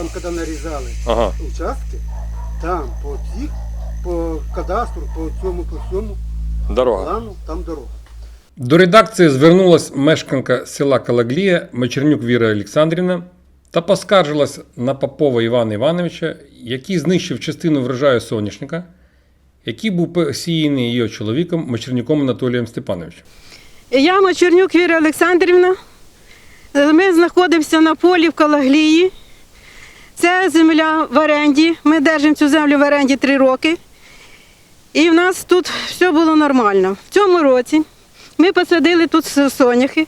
там коли нарізали Ага. участки, там по цих, по кадастру, по цьому, по всьому Дорога. плану, там дорога. До редакції звернулась мешканка села Калаглія Мечернюк Віра Олександрівна та поскаржилась на Попова Івана Івановича, який знищив частину врожаю соняшника, який був посіяний її чоловіком Мечернюком Анатолієм Степановичем. Я Мочернюк Віра Олександрівна. Ми знаходимося на полі в Калаглії. Це земля в оренді. Ми держимо цю землю в оренді три роки. І в нас тут все було нормально. В цьому році ми посадили тут соняхи.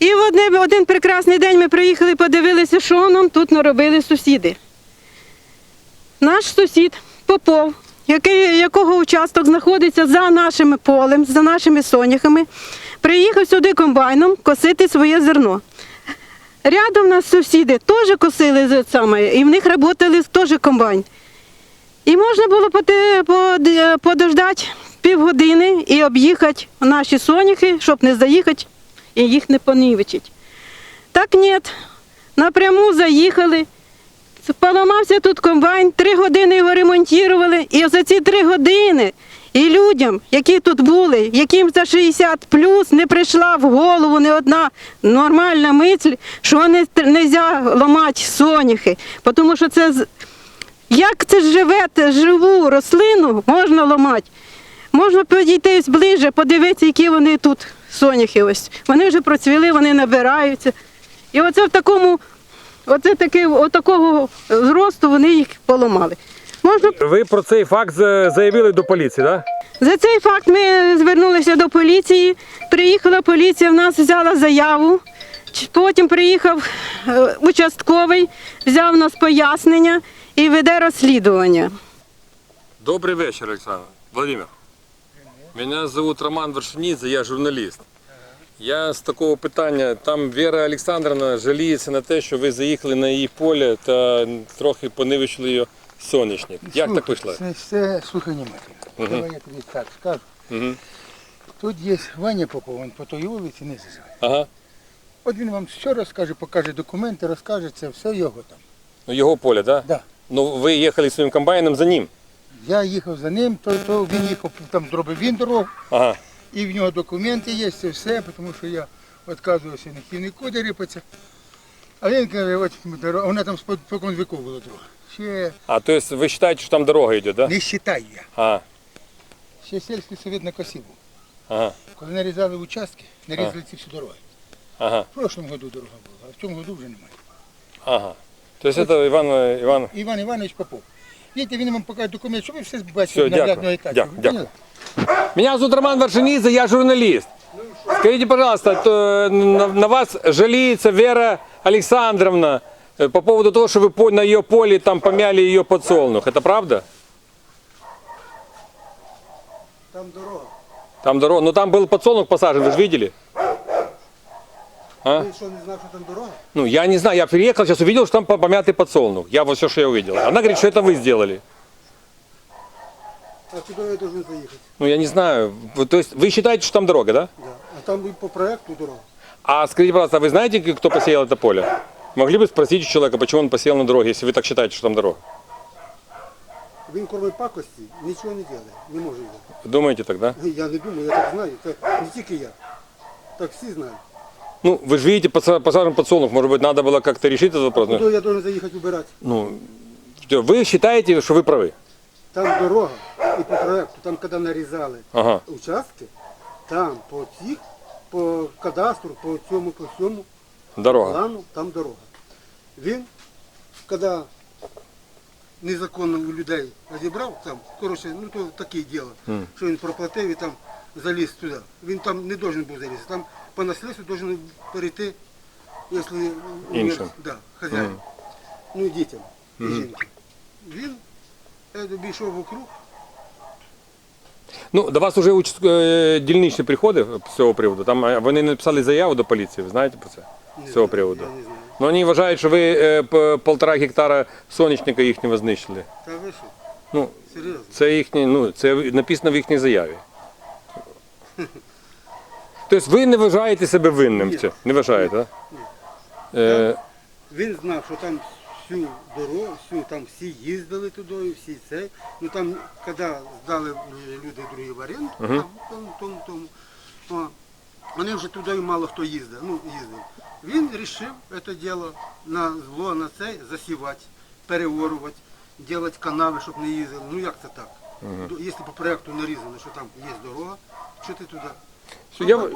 І в один, прекрасний день ми приїхали, подивилися, що нам тут наробили сусіди. Наш сусід Попов, який, якого участок знаходиться за нашим полем, за нашими соняхами, приїхав сюди комбайном косити своє зерно. Рядом нас сусіди теж косили саме, і в них працювали теж комбайн. І можна було под- подождати півгодини і об'їхати наші соняхи, щоб не заїхати і їх не понівечити. Так ні, напряму заїхали. Поламався тут комбайн, три години його ремонтували, і за ці три години і людям, які тут були, яким за 60 плюс не прийшла в голову не одна нормальна мисль, що не можна ламати соняхи, тому що це як це живе, живу рослину можна ламати. Можна підійти ближче, подивитися, які вони тут соняхи. Ось. Вони вже процвіли, вони набираються. І оце в такому, оце таки, отакого зросту вони їх поламали. Можна Ви про цей факт заявили до поліції, так? за цей факт ми звернулися до поліції. Приїхала поліція, в нас взяла заяву. Потім приїхав е, участковий, взяв нас пояснення і веде розслідування. Добрый вечер, Александр. Владимир. Меня зовут Роман Вершинидзе, я журналіст. Я з такого питання. Там Віра Олександровна жаліється на те, що ви заїхали на її поле та трохи понивичили її соняшник. Як так вийшло? Це, це слухай внимательно. Давай я тобі так скажу. Мгм. Тут є Ваня Попов, він по той вулиці не зазиває. Ага. От він вам все розкаже, покаже документи, розкаже, це все його там. Ну, його поле, так? Да. Ну ви їхали своїм комбайном за ним. Я їхав за ним, то, то він їхав, там зробив він дорогу, Ага. і в нього документи є, це все, тому що я відказувався на коди рипатися. А він каже, от вона там спокон віков була дорога. Ще А то есть ви вважаєте, що там дорога йде, так? Да? не вважаю я. А, Ще сільський совет на косі був. ага, Коли нарізали участки, нарізали ці всі дороги. ага, В прошлому году дорога була, а в цьому году вже немає. ага. То Тобто це Іван, Іван. Іван Іванович Попов. Видите, він вам покаже документ, щоб ви все бачили дякую. і так. Дякую, дякую. Меня зовут Роман Варшинидзе, я журналист. Скажите, пожалуйста, то на, на вас жалеется Вера Александровна э, по поводу того, что вы на ее поле там помяли ее подсолнух. Это правда? Там дорога. Там дорога. Ну там был подсолнух посажен, вы же видели? А? Ти що не знав, що там дорога? Ну, я не знаю, я приехал, сейчас увидел, что там по- помятый подсолнух. Я вот все, что я увидел. Она говорит, что это вы сделали. А куди я должен заїхати? Ну, я не знаю. То есть вы считаете, что там дорога, да? Да. А там по проекту дорога. А скажите, пожалуйста, а вы знаете, кто посеял это поле? Могли бы спросить у человека, почему он посеял на дороге, если вы так считаете, что там дорога? Він кроме пакості нічого не робить, не може його. Думаете так, да? Я не думаю, я так знаю. Це не тільки я. Так всі знають. Ну, вы же видите поса- посажен подсолнух, может быть, надо было как-то решить этот вопрос. Ну, Куди я должен заїхати убирати? Ну, всё, вы считаете, что вы правы? Там дорога і по проекту, там коли нарізали Ага. участки, там по цих, по кадастру, по цьому, по всьому Дорога. плану, там дорога. Він, коли незаконно у людей розібрав, там, коротше, ну то таке діло, що він проплатив і там заліз туди. Він там не должен був залізти. Там по наслідству должен перейти, якщо умер, Іншим. да, хазяїн. Ну і дітям, і жінки. Він е, обійшов вокруг, Ну, до вас уже участ... е, дільничні приходи з цього приводу. Там е, вони написали заяву до поліції, ви знаєте про це? З цього приводу. я не знаю. Ну, вони вважають, що ви е, п- полтора гектара сонячника їхнього знищили. Та ви що? Ну, Серйозно? Це їхні, ну, це написано в їхній заяві. Тобто ви не вважаєте себе винним в цьому? Не вважаєте, так? Е, Він знав, що там всю дорогу, всю там всі їздили туди, всі цей. Ну там, коли здали люди другі в оренду, там, тому, тому, тому, о, вони вже туди мало хто їздив. Ну, їздив. Він вирішив це діло на зло, на це засівати, переорувати, робити канави, щоб не їздили. Ну як це так? До- Якщо по проєкту нарізано, що там є дорога, що ти туди? Я,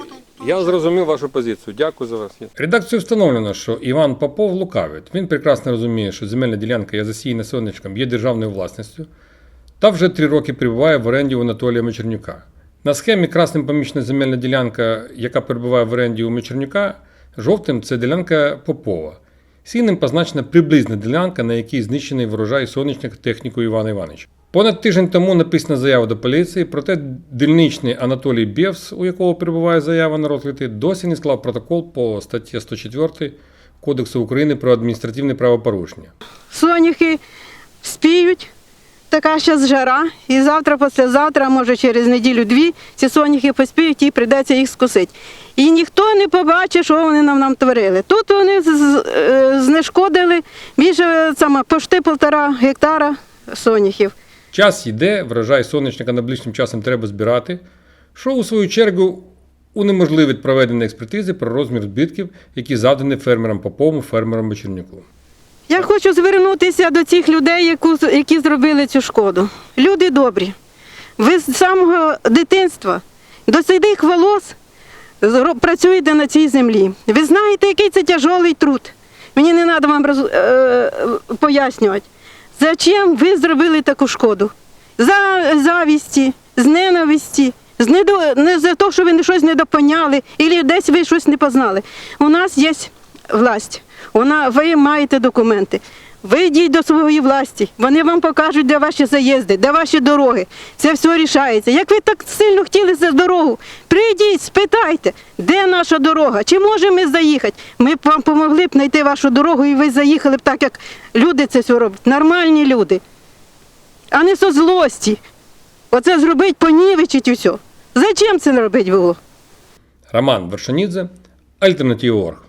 я зрозумів вашу позицію. Дякую за вас. Редакцією встановлено, що Іван Попов лукавить. Він прекрасно розуміє, що земельна ділянка, яка засіяна сонечком, є державною власністю, та вже три роки перебуває в оренді у Анатолія Мечернюка. На схемі красним помічена земельна ділянка, яка перебуває в оренді у Мечернюка, жовтим це ділянка Попова. Синим позначена приблизна ділянка, на якій знищений врожай сонячника технікою Івана Івановича. Понад тиждень тому написана заява до поліції, проте дільничний Анатолій Бєвс, у якого перебуває заява на розгляд, досі не склав протокол по статті 104 Кодексу України про адміністративне правопорушення. Соняхи спіють, така зараз жара, і завтра, післязавтра, може через неділю-дві, ці соняхи поспіють і прийдеться їх скосити. І ніхто не побачить, що вони нам, нам творили. Тут вони е, знешкодили більше саме, пошти півтора гектара соняхів. Час йде, врожай сонячника найближчим часом треба збирати, що у свою чергу унеможливить проведення експертизи про розмір збитків, які завдані фермерам Поповому, фермерам Вечернюку. Я хочу звернутися до цих людей, які зробили цю шкоду. Люди добрі. Ви з самого дитинства до седих волос працюєте на цій землі. Ви знаєте, який це тяжкий труд. Мені не треба вам роз, е, пояснювати. Зачем ви зробили таку шкоду? За завісті, з ненависті, з недо, не за те, що ви щось не допоняли, або десь ви щось не познали. У нас є власть. Вона, ви маєте документи. Ви йдіть до своєї власті, вони вам покажуть, де ваші заїзди, де ваші дороги. Це все рішається. Як ви так сильно хотіли за дорогу, прийдіть, спитайте, де наша дорога, чи можемо ми заїхати. Ми б вам помогли б знайти вашу дорогу, і ви заїхали б так, як люди це все роблять. Нормальні люди, а не со злості. Оце зробить, понівечить усе. Зачем це робити було? Роман Вершанідзе, Альтернатива.орг.